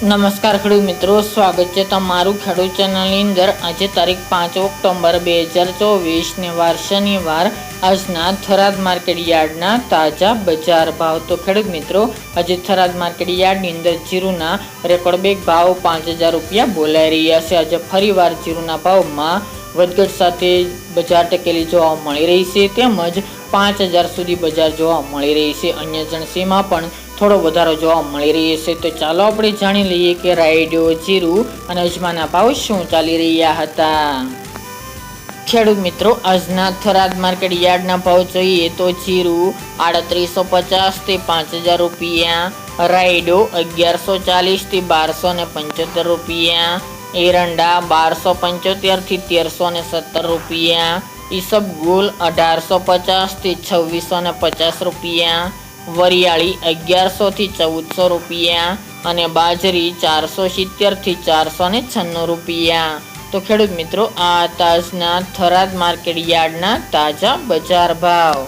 નમસ્કાર ખેડૂત મિત્રો, સ્વાગત છે તમારું ખેડૂત ચેનલની અંદર. આજે તારીખ પાંચ ઓક્ટોબર બે હજાર ચોવીસને વાર શનિવાર. આજના થરાદ માર્કેટ યાર્ડના તાજા બજાર ભાવ. તો ખેડૂત મિત્રો, આજે થરાદ માર્કેટ યાર્ડની અંદર જીરુના રેકોર્ડ બેગ ભાવ પાંચ હજાર રૂપિયા બોલાઈ રહ્યા છે. આજે ફરીવાર જીરુના ભાવમાં વધઘટ સાથે બજાર ટકેલી જોવા મળી રહી છે. તેમજ પાંચ હજાર સુધી બજાર જોવા મળી રહી છે. અન્ય જણસીમાં પણ થોડો વધારો જોવા મળી રહ્યો છે. તો ચાલો આપણે જાણી લઈએ કે રાયડો, જીરું અને અજમાના ભાવ શું ચાલી રહ્યા હતા? ખેડૂત મિત્રો, આજના થરાદ માર્કેટ યાર્ડના ભાવ જોઈએ તો જીરું આડત્રીસો પચાસથી પાંચ હજાર રૂપિયા, રાયડો અગિયારસો ચાલીસથી બારસો ને પંચોતેર રૂપિયા, એરંડા બારસો પંચોતેરથી તેરસો ને સત્તર રૂપિયા ઈસબગુલ અઢારસો પચાસથી છવ્વીસો ને પચાસ રૂપિયા વરિયાળી અગિયારસોથી ચૌદસો રૂપિયા અને બાજરી ચારસો સિત્તેરથી ચારસો ને છન્નું રૂપિયા. તો ખેડૂત મિત્રો, આ તાજના થરાદ માર્કેટ યાર્ડના તાજા બજાર ભાવ.